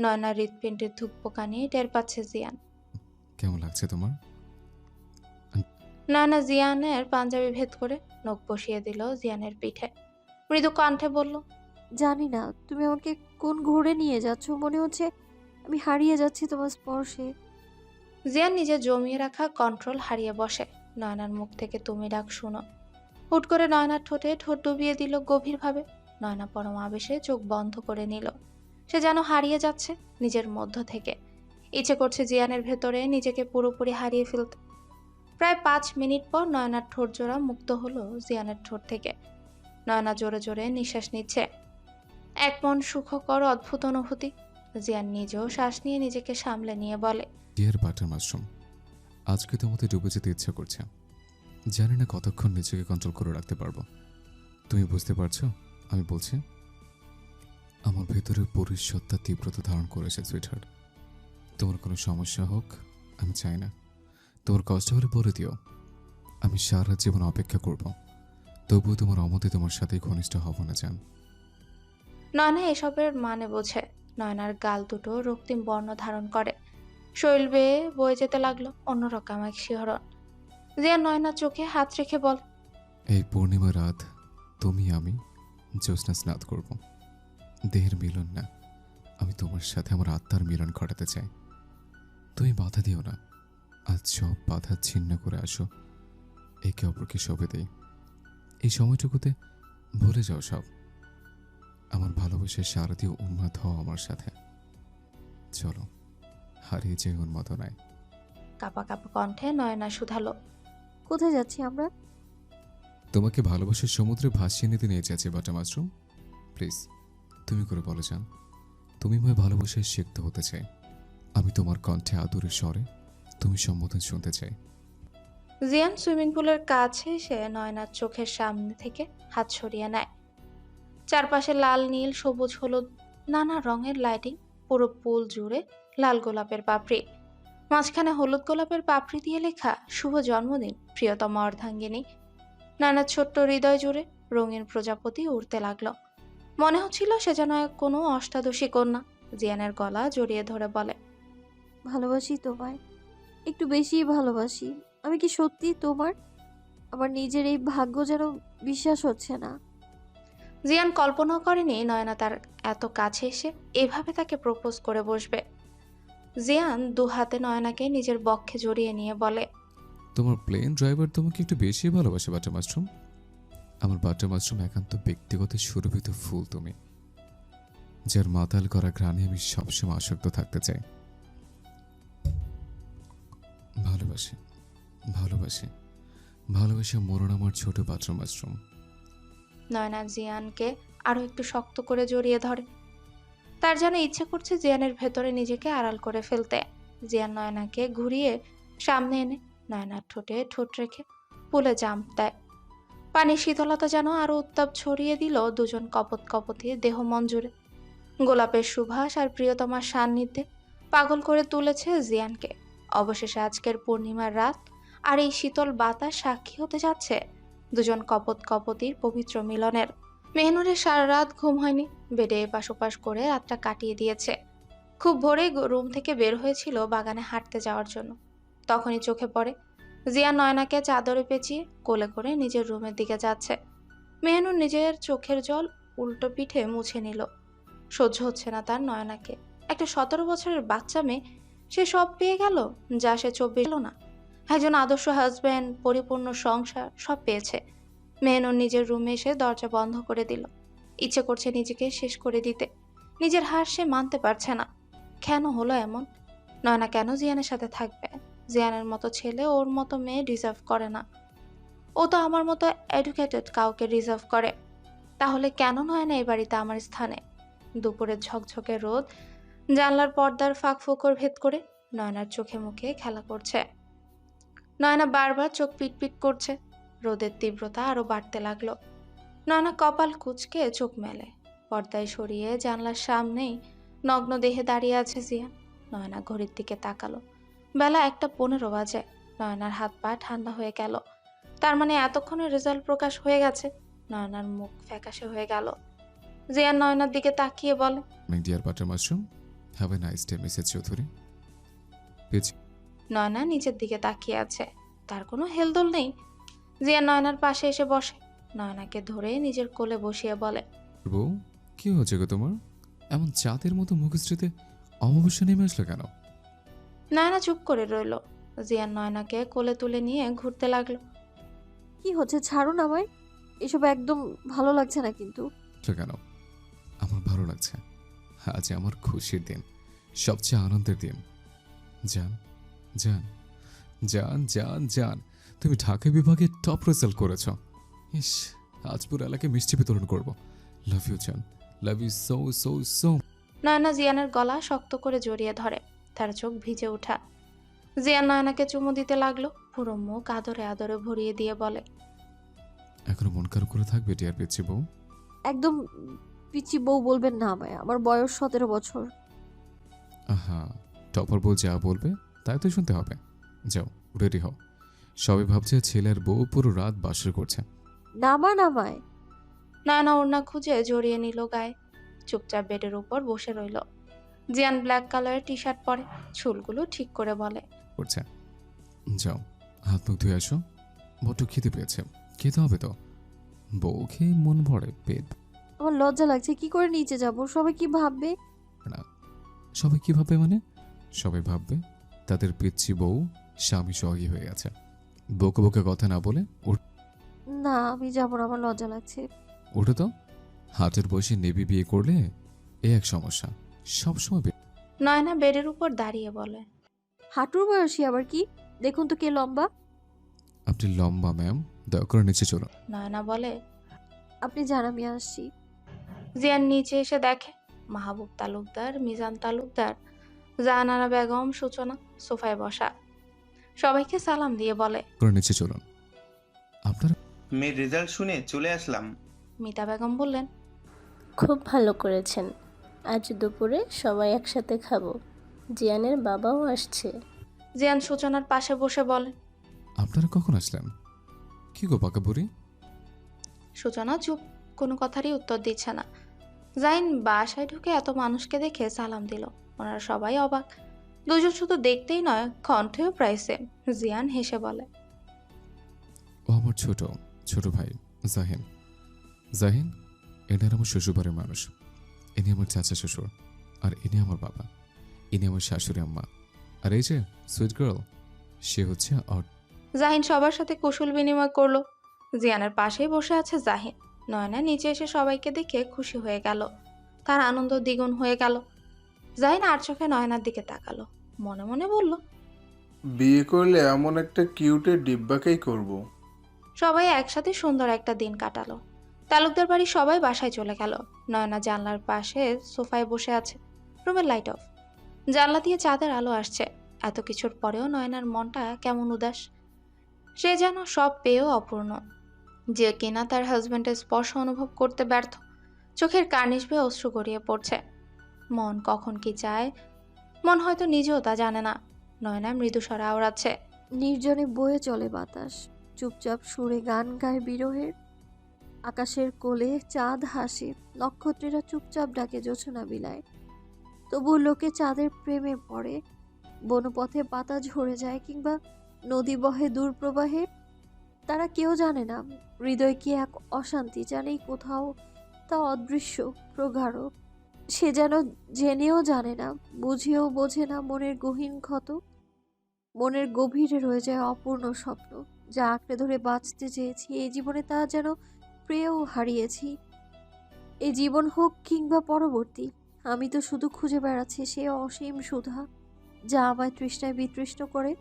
নয়নার হৃৎপিণ্ডের ধুকপোকানি টের পাচ্ছে জিয়ান। কেমন লাগছে তোমার? নয়না জিয়ানের পাঞ্জাবি ভেদ করে নখ বসিয়ে দিল জিয়ানের পিঠে। মৃদু কণ্ঠে বলল জানি না তুমি আমাকে কোন ঘুরে নিয়ে যাচ্ছ? মনে হচ্ছে আমি হারিয়ে যাচ্ছি তোমার স্পর্শে। জিয়ান নিজে জমিয়ে রাখা কন্ট্রোল হারিয়ে বসে। নয়নার মুখ থেকে তুমি ডাক শুনো। হুট করে নয়নার ঠোঁটে ঠোঁট ডুবিয়ে দিল গভীরভাবে। নয়না পরম আবেশে চোখ বন্ধ করে নিল। সে যেন হারিয়ে যাচ্ছে নিজের মধ্য থেকে। ইচ্ছে করছে জিয়ানের ভেতরে নিজেকে পুরোপুরি হারিয়ে ফেলতে। প্রায় পাঁচ মিনিট পর নয়নার ঠোঁট জোড়া মুক্ত হলো জিয়ানের ঠোঁট থেকে। নয়না জোরে জোরে নিঃশ্বাস নিচ্ছে। এক মন সুখকর অদ্ভুত অনুভূতি। জিয়ান নিজেও শ্বাস নিয়ে নিজেকে সামলে নিয়ে বলে, ডিয়ার বাটার মাশরুম, আজকে তোমাতে ডুবে যেতে ইচ্ছা করছে। জানি না কতক্ষণ নিজেকে কন্ট্রোল করে রাখতে পারব। তুমি বুঝতে পারছ আমি বলছি? আমার ভেতরে পরিসত্তা তীব্রতা ধারণ করেছে সুইটহার্ট তোমার কোনো সমস্যা হোক আমি চাই না। তোমার কষ্ট হলে বলে দিও। আমি সারা জীবন অপেক্ষা করব। তবুও তোমার অমতে তোমার সাথে ঘনিষ্ঠ হব না চান নয়না এসবের মানে বোঝে। নয়নার গাল দুটো রক্তিম বর্ণ ধারণ করে। শৈল বেয়ে বয়ে যেতে লাগল অন্যরকম এক শিহরণ। জিয়া নয়নার চোখে হাত রেখে বল এই পূর্ণিমা রাত তুমি আমি জ্যোৎস্না স্নাত করব। দেহের মিলন না। আমি তোমার সাথে আমার আত্মার মিলন ঘটাতে চাই। তুমি বাধা দিও না। আজ সব বাধা ছিন্ন করে আসো। একে অপরকে সবে দেই। এই সময়টুকুতে ভুলে যাও সব। আমার ভালোবাসার সারা দিয়ে উন্মাদ হও আমার সাথে। চলো হারিয়ে যে উন্মাদনায় কাপা কাপা কণ্ঠে নয়না শুধালো কোথায় যাচ্ছি আমরা? তোমাকে ভালোবাসার সমুদ্রে ভাসিয়ে নিতে নিয়ে যাচ্ছে বাটা মাশরুম প্লিজ। তুমি করে বলো যান তুমি ভালোবাসায় শিখতে হতে চাই। আমি তোমার কণ্ঠে আদরের স্বরে তুমি সম্বোধন শুনতে চাই। জিয়ান সুইমিং পুলের কাছে এসে নয়নার চোখের সামনে থেকে হাত সরিয়ে নেয়। চারপাশে লাল, নীল, সবুজ, হলুদ, নানা রঙের লাইটিং পুরো পুল জুড়ে লাল গোলাপের পাপড়ি। মাঝখানে হলুদ গোলাপের পাপড়ি দিয়ে লেখা, শুভ জন্মদিন, প্রিয়তম অর্ধাঙ্গিনী। নানা ছোট্ট হৃদয় জুড়ে রঙিন প্রজাপতি উড়তে লাগল। মনে হচ্ছিল সে যেন এক কোনো অষ্টাদশী কন্যা। জিয়ানের গলা জড়িয়ে ধরে বলে ভালোবাসি তোমায় একটু বেশিই ভালোবাসি। আমি কি সত্যি তোমার? আমার নিজের এই ভাগ্য যেন বিশ্বাস হচ্ছে না। জিয়ান কল্পনা করেনি নয়না তার এত কাছে এসে এভাবে তাকে প্রপোজ করে বসবে। জিয়ান দু হাতে নয়নাকে নিজের বক্ষে জড়িয়ে নিয়ে বলে তোমার প্লেন ড্রাইভার তোমাকে একটু বেশি ভালোবাসে বাটা মাশরুম। আমার বাটা মাশরুম একান্ত ব্যক্তিগত সুরভিত ফুল তুমি, যার মাতাল করা ঘ্রাণে আমি সবসময় আসক্ত থাকতে চাই। ভালোবাসে ভালোবাসে ভালোবাসে মরণ আমার ছোট বাথরুম মাশরুম। নয়না জিয়ানকে আরও একটু শক্ত করে জড়িয়ে ধরে। তার যেন ইচ্ছে করছে জিয়ানের ভেতরে নিজেকে আড়াল করে ফেলতে। জিয়ান নয়নাকে ঘুরিয়ে সামনে এনে নয়নার ঠোঁটে ঠোঁট রেখে পুলে জাম্প দেয়। পানির শীতলতা যেন আরও উত্তাপ ছড়িয়ে দিল দুজন কপত কপতি দেহ মঞ্জুরে। গোলাপের সুভাষ আর প্রিয়তমার সান্নিধ্যে পাগল করে তুলেছে জিয়ানকে। অবশেষে আজকের পূর্ণিমার রাত আর এই শীতল বাতাস সাক্ষী হতে যাচ্ছে দুজন কপত কপতির পবিত্র মিলনের। মেহনুরের সারা রাত ঘুম হয়নি, বেডে এপাশ ওপাশ করে রাতটা কাটিয়ে দিয়েছে। খুব ভোরে রুম থেকে বের হয়েছিল বাগানে হাঁটতে যাওয়ার জন্য। তখনই চোখে পড়ে জিয়া নয়নাকে চাদরে পেঁচিয়ে কোলে করে নিজের রুমের দিকে যাচ্ছে। মেহনুর নিজের চোখের জল উল্টো পিঠে মুছে নিল। সহ্য হচ্ছে না তার নয়নাকে। একটা সতেরো বছরের বাচ্চা মেয়ে, সে সব পেয়ে গেল যা সে চব্বিশ না। একজন আদর্শ হাজব্যান্ড পরিপূর্ণ সংসার, সব পেয়েছে। মেহনুর নিজের রুমে এসে দরজা বন্ধ করে দিল। ইচ্ছে করছে নিজেকে শেষ করে দিতে। নিজের হার সে মানতে পারছে না। কেন হলো এমন? নয়না কেন জিয়ানের সাথে থাকবে? জিয়ানের মতো ছেলে ওর মতো মেয়ে ডিজার্ভ করে না। ও তো আমার মতো এডুকেটেড কাউকে রিজার্ভ করে। তাহলে কেন নয় না এই বাড়িতে আমার স্থানে? দুপুরের ঝকঝকে রোদ, জানলার পর্দার ফাঁক ফোকর ভেদ করে নয়নার চোখে মুখে খেলা করছে। নয়না বারবার চোখ পিটপিট করছে, রোদের তীব্রতা আরও বাড়তে লাগল। নয়না কপাল কুচকে চোখ মেলে, পর্দায় সরিয়ে জানলার সামনেই নগ্ন দেহে দাঁড়িয়ে আছে জিয়ান নয়না ঘড়ির দিকে তাকালো। বেলা একটা পনেরো বাজে। নয়নার হাত পা ঠান্ডা হয়ে গেল। তার মানে এতক্ষণে রেজাল্ট প্রকাশ হয়ে গেছে। নয়নার মুখ ফ্যাকাশে হয়ে গেল। জিয়ান নয়নার দিকে তাকিয়ে বলে my dear butter mushroom? Have a nice day Mrs Chowdhury. পেয়েছি নয়না নিচের দিকে তাকিয়ে আছে। তার কোনো হেলদোল নেই। জিয়ান নয়নার পাশে এসে বসে। নয়নাকে ধরে নিজের কোলে বসিয়ে বলে বউ কি হয়েছে গো তোমার? এমন চাঁদের মতো মুখশ্রীতে অমাবস্যা নেমে আসলো কেন? নয়না চুপ করে রইল। জিয়ান নয়নাকে কোলে তুলে নিয়ে ঘুরতে লাগল। কি হচ্ছে? ছাড়ুন আমায়। এসব একদম ভালো লাগছে না কিন্তু। কেন? আমার ভালো লাগছে। আজ আমার খুশির দিন। সবচেয়ে আনন্দের দিন। জান জান জান জান জান তুমি ঢাকা বিভাগে টপ রেজাল্ট করেছ। ইস আজ পুরো এলাকায় মিষ্টি বিতরণ করব। লাভ ইউ জান। Love you so so so Nayna জিয়ানের গলা শক্ত করে জড়িয়ে ধরে। তার চোখ ভিজে ওঠা। জিয়ান নয়নাকে চুমু দিতে লাগল পুরো মুখ আদরে আদরে ভরিয়ে দিয়ে বলে এখনও মন খারাপ করে থাকবে ডিয়ার পেয়েছি বউ? একদম পিচি বউ বলবেন না আমায় আমার বয়স সতেরো বছর। আহা টপার বউ যা বলবে তাই তো শুনতে হবে। যাও রেডি হও। সবাই ভাবছে ছেলের বউ পুরো রাত বাসর করছে। নামান আমায় নয়না ওড়না খুঁজে জড়িয়ে নিল গায়ে চুপচাপ বেডের উপর বসে রইল। জিয়ান ব্ল্যাক কালারের টি শার্ট পরে চুলগুলো ঠিক করে বলে। করছে যাও হাত মুখ ধুয়ে আসো। বড্ড খেতে পেয়েছে। খেতে হবে তো? বউ খেয়ে মন ভরে পেট। আমার লজ্জা লাগছে কি করে নিচে যাব? সবাই কি ভাববে? না সবাই কি ভাববে মানে? সবাই ভাববে তাদের পিচ্ছি বউ স্বামী সহী হয়ে গেছে। বকে বকে কথা না বলে উঠ- না আমি যাব না আমার লজ্জা লাগছে। উঠে তো। হাতের বয়সে নেবি বিয়ে করলে এ এক সমস্যা। সবসময় বে- নয়না বেডের উপর দাঁড়িয়ে বলে। হাঁটুর বয়সী আবার কি? দেখুন তো কে লম্বা। আপনি লম্বা ম্যাম। দয়া করে নিচে চলুন। নয়না বলে আপনি যান আমি আসছি। জিয়ান নিচে এসে দেখে মাহবুব তালুকদার মিজান তালুকদার জাহানারা বেগম সূচনা সোফায় বসা। সবাইকে সালাম দিয়ে বলে করে নিচে চলুন। আপনারা মেয়ের রেজাল্ট শুনে চলে আসলাম। মিতা বেগম বললেন খুব ভালো করেছেন। আজ দুপুরে সবাই একসাথে খাব। জিয়ানের বাবাও আসছে। জিয়ান সূচনার পাশে বসে বলে আপনারা কখন আসলেন? কি গো পাকা বুড়ি? সূচনা চুপ কোনো কথারই উত্তর দিচ্ছে না। জাইন বাসায় ঢুকে এত মানুষকে দেখে সালাম দিল। ওনারা সবাই অবাক। দুজন শুধু দেখতেই নয় কণ্ঠেও প্রায় সেম জিয়ান হেসে বলে ও আমার ছোট ছোট ভাই জাহিন। জাহিন এনার আমার শ্বশুরবাড়ির মানুষ। ইনি আমার চাচা শ্বশুর আর ইনি আমার বাবা। ইনি আমার শাশুড়ি আম্মা। আর এই যে সুইট গার্ল সে হচ্ছে আর জাহিন সবার সাথে কুশল বিনিময় করল। জিয়ানের পাশেই বসে আছে জাহিন। নয়না নিচে এসে সবাইকে দেখে খুশি হয়ে গেল। তার আনন্দ দ্বিগুণ হয়ে গেল। জাহিন আর চোখে নয়নার দিকে তাকালো। মনে মনে বলল বিয়ে করলে এমন একটা কিউটের ডিব্বাকেই করব। সবাই একসাথে সুন্দর একটা দিন কাটালো। তালুকদার বাড়ি সবাই বাসায় চলে গেল। নয়না জানলার পাশে সোফায় বসে আছে। রুমের লাইট অফ জানলা দিয়ে চাঁদের আলো আসছে। এত কিছুর পরেও নয়নার মনটা কেমন উদাস। সে যেন সব পেয়েও অপূর্ণ। যে কিনা তার হাজব্যান্ডের স্পর্শ অনুভব করতে ব্যর্থ। চোখের কার্নিশ বেয়ে অশ্রু গড়িয়ে পড়ছে। মন কখন কি চায়, মন হয়তো নিজেও তা জানে না। নয়না মৃদুস্বরে আওড়াচ্ছে। নির্জনে বয়ে চলে বাতাস। চুপচাপ সুরে গান গায় বিরহের। আকাশের কোলে চাঁদ হাসে, নক্ষত্রেরা চুপচাপ ডাকে জোছনা বিলায়। তবু লোকে চাঁদের প্রেমে পড়ে, বনপথে পাতা ঝরে যায় কিংবা নদী বহে দূর প্রবাহে। তারা কেউ জানে না, হৃদয় কি এক অশান্তি জানেই কোথাও তা অদৃশ্য, প্রগাঢ়। সে যেন জেনেও জানে না, বুঝেও বোঝে না মনের গহীন ক্ষত। মনের গভীরে রয়ে যায় অপূর্ণ স্বপ্ন, যা আঁকড়ে ধরে বাঁচতে চেয়েছি এই জীবনে, তা যেন প্রেয়েও হারিয়েছি। এই জীবন হোক কিংবা পরবর্তী আমি তো শুধু খুঁজে বেড়াচ্ছি সে অসীম সুধা যা আমায় তৃষ্ণায় বিতৃষ্ণ করে।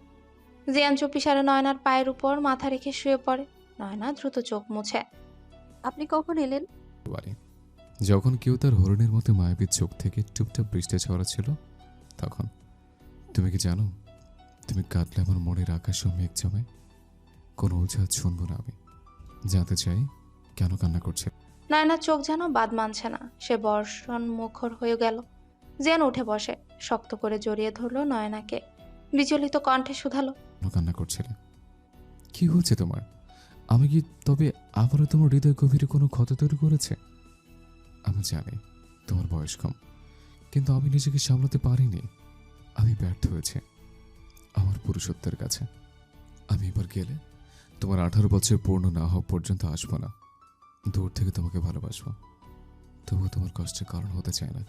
জিয়ান চুপিসারে নয়নার পায়ের উপর মাথা রেখে শুয়ে পড়ে। নয়না দ্রুত চোখ মুছে। আপনি কখন এলেন? বাড়ি। যখন কেউ তার হরিণের মতো মায়াবীর চোখ থেকে টুপটাপ বৃষ্টি ছড়া ছিল তখন। তুমি কি জানো তুমি কাটলে আমার মনের আকাশও মেঘ জমে। কোনো অজুহাত শুনব না আমি। জানতে চাই কেন কান্না করছে? নয়নার চোখ যেন বাদ মানছে না। সে বর্ষণ মুখর হয়ে গেল। জিয়ান উঠে বসে। শক্ত করে জড়িয়ে ধরলো নয়নাকে। বিচলিত কণ্ঠে শুধালো। কেন কান্না করছিলে? কি হচ্ছে তোমার? আমি কি তবে আবারও তোমার হৃদয় গভীরে কোনো ক্ষত তৈরি করেছে? আমি জানি তোমার বয়স কম কিন্তু আমি নিজেকে সামলাতে পারিনি। আমি ব্যর্থ হয়েছি আমার পুরুষত্বের কাছে। আমি এবার গেলে তোমার আঠারো বছর পূর্ণ না হওয়া পর্যন্ত আসব না। দূর থেকে তোমাকে ভালোবাসবো। তবুও তোমার কষ্টের কারণ হতে চায় না।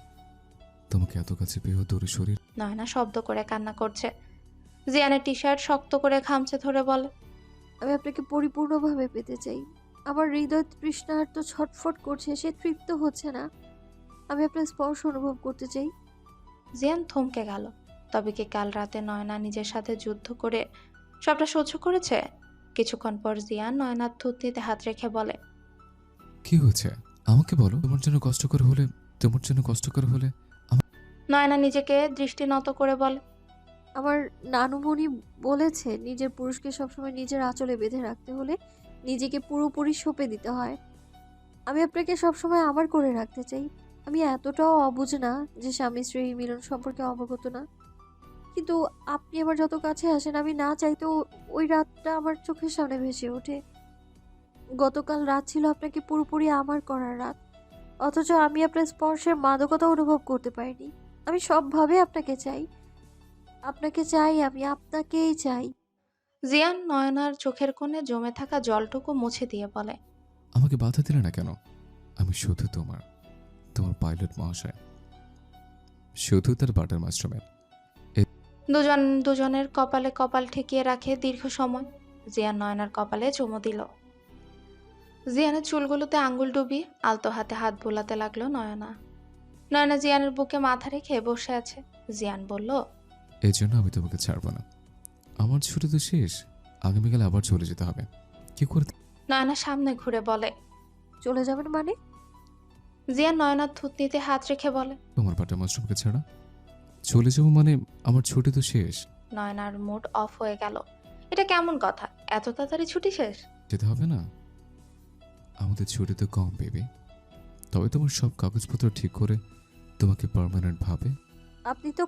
তোমাকে এত কাছে পেয়েও দূরে শরীর নয়না শব্দ করে কান্না করছে। জিয়ানের টি শার্ট শক্ত করে খামচে ধরে বলে আমি আপনাকে পরিপূর্ণভাবে পেতে চাই। আমার হৃদয় তৃষ্ণার তো ছটফট করছে সে তৃপ্ত হচ্ছে না। আমি আপনার স্পর্শ অনুভব করতে চাই। জিয়ান থমকে গেল। তবে কি কাল রাতে নয়না নিজের সাথে যুদ্ধ করে সবটা সহ্য করেছে? কিছুক্ষণ পর জিয়ান নয়নার থুতনিতে হাত রেখে বলে কি হয়েছে? আমাকে বলো। তোমার জন্য কষ্টকর হলে তোমার জন্য কষ্টকর হলে নয়না নিজেকে দৃষ্টি নত করে বলে। আমার নানুমণি বলেছে নিজের পুরুষকে সবসময় নিজের আঁচলে বেঁধে রাখতে হলে নিজেকে পুরোপুরি সঁপে দিতে হয়। আমি আপনাকে সবসময় আমার করে রাখতে চাই। আমি এতটাও অবুঝ না যে স্বামী স্ত্রী মিলন সম্পর্কে অবগত না। কিন্তু আপনি আমার যত কাছে আসেন আমি না চাইতেও ওই রাতটা আমার চোখের সামনে ভেসে ওঠে। গতকাল রাত ছিল আপনাকে পুরোপুরি আমার করার রাত। অথচ আমি আপনার স্পর্শের মাদকতা অনুভব করতে পারিনি। আমি সবভাবে আপনাকে চাই। আপনাকে চাই আমি আপনাকেই চাই। জিয়ান নয়নার চোখের কোণে জমে থাকা জলটুকু মুছে দিয়ে বলে আমাকে বাধা দিলে না কেন? আমি শুধু তোমার তোমার পাইলট মহাশয়। শুধু তার বাটার মাস্টারম্যান দুজন দুজনের কপালে কপাল ঠেকিয়ে রাখে দীর্ঘ সময়। জিয়ান নয়নার কপালে চুমু দিল। জিয়ানের চুলগুলোতে আঙ্গুল ডুবিয়ে আলতো হাতে হাত বোলাতে লাগল নয়না। নয়না জিয়ানের বুকে মাথা রেখে বসে আছে। জিয়ান বলল এই জন্য আমি তোমাকে ছাড়বো না। আমার ছুটি তো শেষ। আগামীকাল আবার চলে যেতে হবে। কি করে নয়না সামনে ঘুরে বলে চলে যাবেন মানে? জিয়ান নয়নার থুতনিতে হাত রেখে বলে তোমার বাটার মাস্টারকে ছাড়া। চলে যাব মানে আমার ছুটি তো শেষ। নয়নার মুড অফ হয়ে গেল। এটা কেমন কথা? এত তাড়াতাড়ি ছুটি শেষ? যেতে হবে না। আমাদের ছুটি তো কম বেবি। তবে তোমার সব কাগজপত্র ঠিক করে তোমাকে পার্মানেন্ট ভাবে। আপনি তো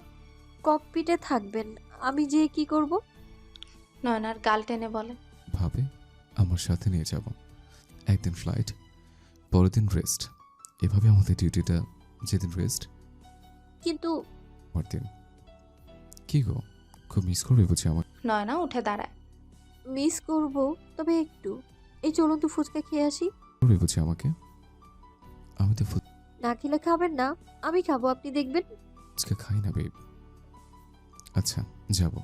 ককপিটে থাকবেন আমি যে কি করব? নয়নার গাল টেনে বলে। ভাবে আমার সাথে নিয়ে যাব। একদিন ফ্লাইট পরের দিন রেস্ট এভাবে আমাদের ডিউটিটা যেদিন রেস্ট কিন্তু পরদিন কি গো খুব মিস করবে বুঝি আমার। নয়না উঠে দাঁড়ায়। মিস করব তবে একটু। এই চলুন তো ফুচকা খেয়ে আসি। করবে বুঝি আমাকে? আমি তো না খেলে খাবেন না আমি খাব আপনি দেখবেন। ফুচকা খাই না বেব আচ্ছা যাব।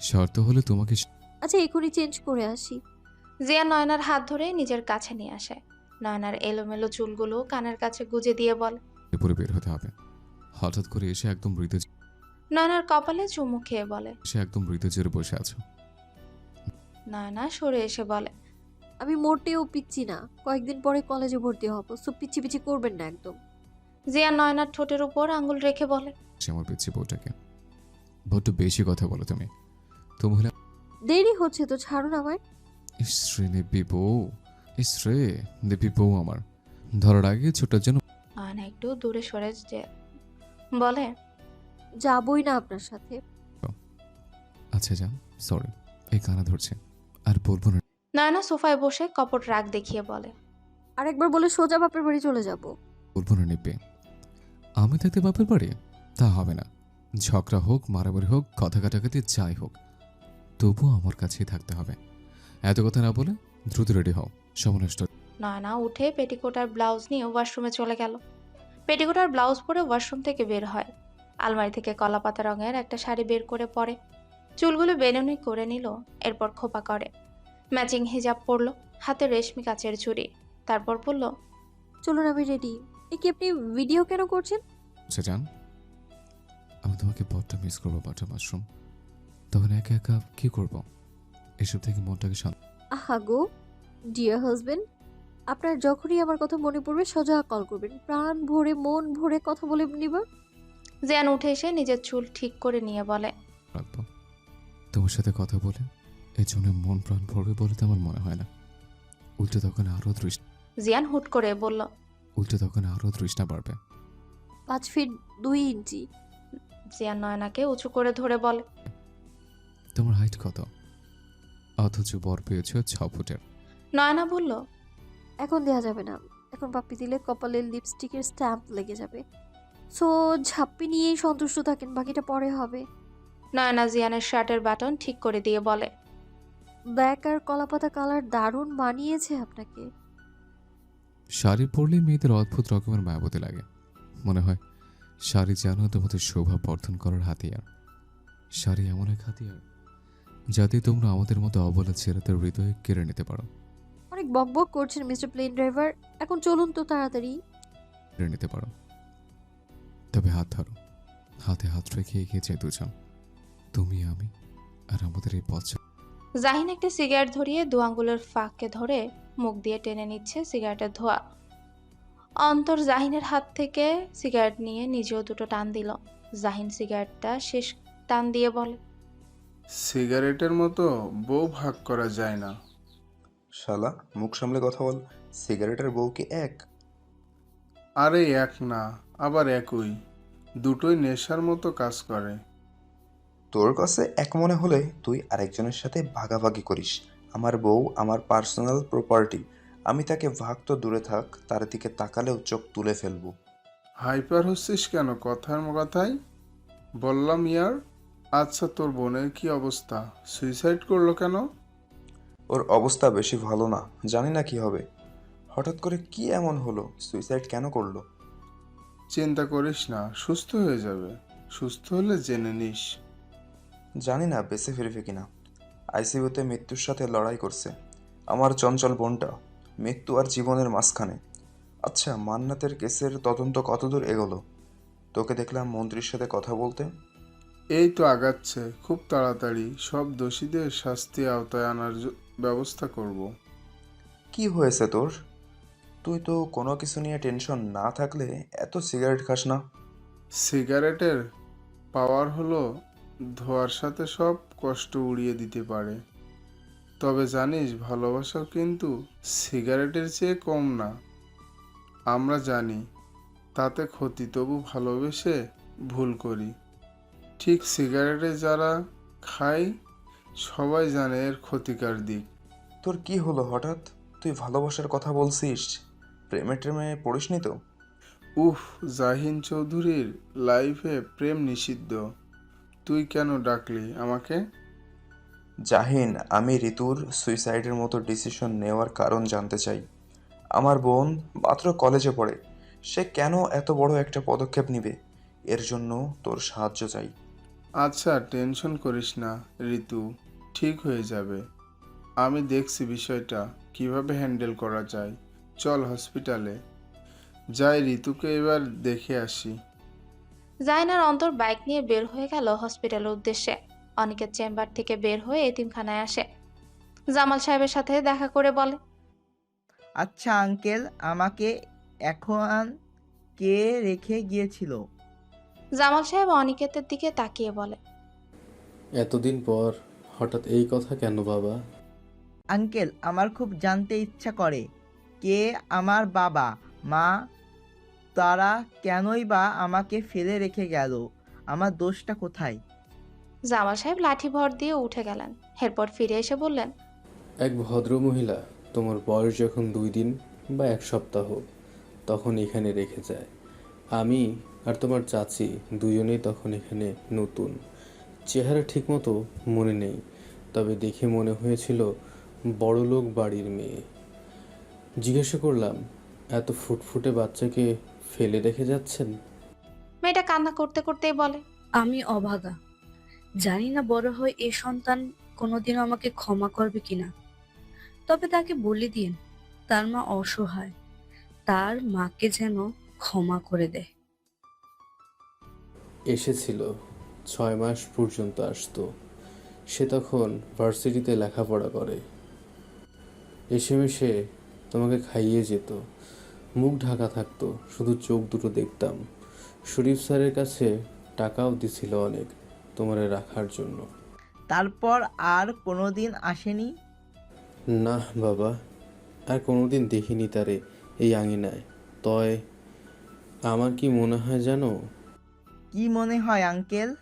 শর্ত হলো তোমাকে আচ্ছা এখনই চেঞ্জ করে আসি। জিয়া নয়নার হাত ধরে নিজের কাছে নিয়ে আসে। নয়নার এলোমেলো চুলগুলো কানের কাছে গুজে দিয়ে বলে পরে বের হতে হবে। হঠাৎ করে এসে একদম মৃত নয়নার কপালে চুমু খেয়ে বলে সে একদম মৃত জেরে বসে আছো। নয়না সরে এসে বলে আমি মোটেও পিচ্ছি না। কয়েকদিন পরে কলেজে ভর্তি হব। সো পিচ্ছি পিচ্ছি করবেন না একদম। জিয়া নয়নার ঠোঁটের উপর আঙ্গুল রেখে বলে সে আমার পিছিয়ে বউটাকে। বড্ড বেশি কথা বলো তুমি। তো মহিলা দেরি হচ্ছে তো ছাড়ুন আমায়। ইশ্রে নেবি বউ। ইশ্রে নেবি বউ আমার। ধরার আগে ছোটার জন্য নয়না একটু দূরে সরে যে বলে যাবই না আপনার সাথে। আচ্ছা যান সরি এই কানা ধরছে। আর বলব না নয়না সোফায় বসে কপট রাগ দেখিয়ে বলে আরেকবার বলে সোজা বাপের বাড়ি চলে যাব। বলব না নিবে আমি থাকতে বাপের বাড়ি তা হবে না। ঝগড়া হোক মারামারি হোক কথা কাটাকাটি যাই হোক তবুও আমার কাছেই থাকতে হবে। এত কথা না বলে দ্রুত রেডি হও সমনষ্ট নয়না উঠে পেটিকোটার ব্লাউজ নিয়ে ওয়াশরুমে চলে গেল। পেটিকোটার ব্লাউজ পরে ওয়াশরুম থেকে বের হয়। আলমারি থেকে কলাপাতা রঙের একটা শাড়ি বের করে পরে। চুলগুলো বেনুনি করে নিল এরপর খোপা করে। ম্যাচিং হিজাব পরলো হাতে রেশমি কাচের চুড়ি তারপর বলল চলুন আমি রেডি এ কি আপনি ভিডিও কেন করছেন? আচ্ছা যান আমি তোমাকে বড্ড মিস করব বাটার মাশরুম তখন একা একা কি করব? এসব থেকে মনটাকে শান্ত আহা গো ডিয়ার হাজবেন্ড আপনার যখনই আমার কথা মনে পড়বে সোজা কল করবেন। প্রাণ ভরে মন ভরে কথা বলে নিব। জিয়ান উঠে এসে নিজের চুল ঠিক করে নিয়ে বলে রাখব। তোমার সাথে কথা বলে এই জন্য মন প্রাণ ভরবে বলে তো আমার মনে হয় না। উল্টো তখন আরও তৃষ্ণা জিয়ান হুট করে বলল উল্টো তখন আরও তৃষ্ণা বাড়বে। পাঁচ ফিট দুই ইঞ্চি। জিয়ান নয়নাকে উঁচু করে ধরে বলে তোমার হাইট কত? অথচ বর পেয়েছ ছ ফুটের। নয়না বলল এখন দেয়া যাবে না। এখন পাপ্পি দিলে কপালে লিপস্টিকের স্ট্যাম্প লেগে যাবে। সো ঝাপ্পি নিয়েই সন্তুষ্ট থাকেন বাকিটা পরে হবে। নয়না জিয়ানের শার্টের বাটন ঠিক করে দিয়ে বলে ব্ল্যাক আর কলাপাতা কালার দারুণ মানিয়েছে আপনাকে। শাড়ি পরলেই মেয়েদের অদ্ভুত রকমের মায়াবতী লাগে। মনে হয় শাড়ি যেন তোমাদের শোভা বর্ধন করার হাতিয়ার। শাড়ি এমন এক হাতিয়ার যাতে তোমরা আমাদের মতো অবলা ছেলেদের হৃদয়ে কেড়ে নিতে পারো। অনেক বকবক করছেন মিস্টার প্লেন ড্রাইভার। এখন চলুন তো তাড়াতাড়ি। কেড়ে নিতে পারো। তবে হাত ধরো। হাতে হাত রেখে এগিয়ে যাই দুজন। তুমি আমি আর আমাদের এই পথ। জাহিন একটি সিগারেট ধরিয়ে দু আঙ্গুলের ফাঁককে ধরে মুখ দিয়ে টেনে নিচ্ছে সিগারেটের ধোয়া। অন্তর জাহিনের হাত থেকে সিগারেট নিয়ে নিজেও দুটো টান দিল। জাহিন সিগারেটটা শেষ টান দিয়ে বলে সিগারেটের মতো বউ ভাগ করা যায় না। শালা মুখ সামলে কথা বল। সিগারেটের বউ কি এক? আরে এক না আবার একই। দুটোই নেশার মতো কাজ করে। তোর কাছে এক মনে হলে তুই আরেকজনের সাথে ভাগাভাগি করিস। আমার বউ আমার পার্সোনাল প্রপার্টি। আমি তাকে ভাগ তো দূরে থাক তার দিকে তাকালেও চোখ তুলে ফেলব। হাইপার হচ্ছিস কেন? কথার কথায় বললাম ইয়ার। আচ্ছা তোর বোনের কি অবস্থা? সুইসাইড করল কেন? ওর অবস্থা বেশি ভালো না। জানি না কি হবে। হঠাৎ করে কি এমন হলো? সুইসাইড কেন করল? চিন্তা করিস না সুস্থ হয়ে যাবে। সুস্থ হলে জেনে নিস। জানি না বেঁচে ফিরবে কিনা। আইসিইউতে মৃত্যুর সাথে লড়াই করছে। আমার চঞ্চল বোনটা মৃত্যু আর জীবনের মাঝখানে। আচ্ছা মান্নাতের কেসের তদন্ত কতদূর এগোলো? তোকে দেখলাম মন্ত্রীর সাথে কথা বলতে। এই তো আগাচ্ছে খুব তাড়াতাড়ি। সব দোষীদের শাস্তি আওতায় আনার ব্যবস্থা করব। কি হয়েছে তোর? তুই তো কোনো কিছু নিয়ে টেনশন না থাকলে এত সিগারেট খাস না। সিগারেটের পাওয়ার হলো ধোয়ার সাথে সব কষ্ট উড়িয়ে দিতে পারে। তবে জানিস ভালোবাসাও কিন্তু সিগারেটের চেয়ে কম না। আমরা জানি তাতে ক্ষতি তবু ভালোবেসে ভুল করি। ঠিক সিগারেটে যারা খায় সবাই জানে এর ক্ষতিকার দিক। তোর কি হলো হঠাৎ? তুই ভালোবাসার কথা বলছিস। প্রেমে ট্রেমে পড়িসনি তো? উফ জাহিন চৌধুরীর লাইফে প্রেম নিষিদ্ধ। তুই কেন ডাকলি আমাকে? জাহিন আমি ঋতুর সুইসাইডের মতো ডিসিশন নেওয়ার কারণ জানতে চাই। আমার বোন মাত্র কলেজে পড়ে। সে কেন এত বড় একটা পদক্ষেপ নিবে? এর জন্য তোর সাহায্য চাই। আচ্ছা টেনশন করিস না ঋতু। ঠিক হয়ে যাবে। আমি দেখছি বিষয়টা কীভাবে হ্যান্ডেল করা যায়। চল হসপিটালে। যাই ঋতুকে এবার দেখে আসি। জাহিনার অন্তর বাইক নিয়ে বের হয়ে গেল হসপিটালের উদ্দেশ্যে। অনেকের চেম্বার থেকে বের হয়ে এতিমখানায় আসে। জামাল সাহেবের সাথে দেখা করে বলে আচ্ছা আঙ্কেল আমাকে এখন কে রেখে গিয়েছিল? জামাল সাহেব অনিকেতের দিকে তাকিয়ে বলে এতদিন পর হঠাৎ এই কথা কেন বাবা? আঙ্কেল আমার খুব জানতে ইচ্ছা করে। কে আমার বাবা মা তারা কেনই বা আমাকে ফেলে রেখে গেল? আমার দোষটা কোথায়? জামাল সাহেব লাঠি ভর দিয়ে উঠে গেলেন। এরপর ফিরে এসে বললেন এক ভদ্র মহিলা তোমার বয়স যখন দুই দিন বা এক সপ্তাহ তখন এখানে রেখে যায়। আমি আর তোমার চাচি দুজনেই তখন এখানে নতুন। চেহারা ঠিকমতো মনে নেই তবে দেখে মনে হয়েছিল বড়লোক বাড়ির মেয়ে। জিজ্ঞাসা করলাম এত ফুটফুটে বাচ্চাকে ফেলে রেখে যাচ্ছেন? মেয়েটা কান্না করতে করতেই বলে। আমি অভাগা। জানি না বড় হয়ে এ সন্তান কোনোদিনও আমাকে ক্ষমা করবে কিনা। তবে তাকে বলে দিন তার মা অসহায়। তার মাকে যেন ক্ষমা করে দেয়। এসেছিল ছয় মাস পর্যন্ত আসতো। সে তখন ভার্সিটিতে লেখাপড়া করে। এসে মেশে তোমাকে খাইয়ে যেত। মুখ ঢাকা থাকতো শুধু চোখ দুটো দেখতাম। শরীফ স্যারের কাছে টাকাও দিছিল অনেক তোমারে রাখার জন্য। তারপর আর কোনোদিন আসেনি? না বাবা আর কোনোদিন দেখিনি তারে এই আঙিনায়। তয় আমার কি মনে হয় জানো? কি মনে হয় আঙ্কেল?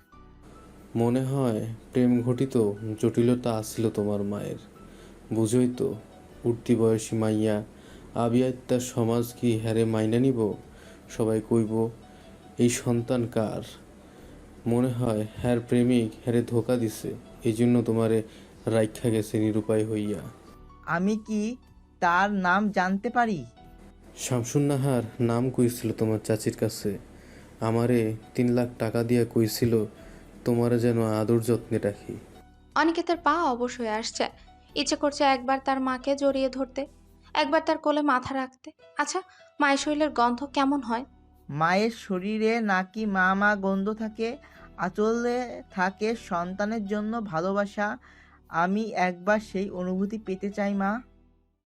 মনে হয় প্রেম ঘটিত জটিলতা আসছিল তোমার মায়ের। বুঝই তো উঠতি বয়সী মাইয়া আবিয়াত্তার সমাজ কি হ্যারে মাইনা নিব? সবাই কইব এই সন্তান কার? মনে হয় হ্যার প্রেমিক হ্যারে ধোকা দিছে। এই জন্য তোমারে রাইখা গেছে নিরুপায় হইয়া। আমি কি তার নাম জানতে পারি? শামসুন্নাহার নাম কইছিল তোমার চাচির কাছে। আমারে তিন লাখ টাকা দিয়া কইছিল তোমারে যেন আদর যত্নে রাখি। অনিকেতের পা অবশ্যই আসছে। ইচ্ছে করছে একবার তার মাকে জড়িয়ে ধরতে। একবার তার কোলে মাথা রাখতে। আচ্ছা মায়ের শরীরের গন্ধ কেমন হয়? মায়ের শরীরে নাকি মা মা গন্ধ থাকে, আচলে থাকে সন্তানের জন্য ভালোবাসা। আমি একবার সেই অনুভূতি পেতে চাই, মা।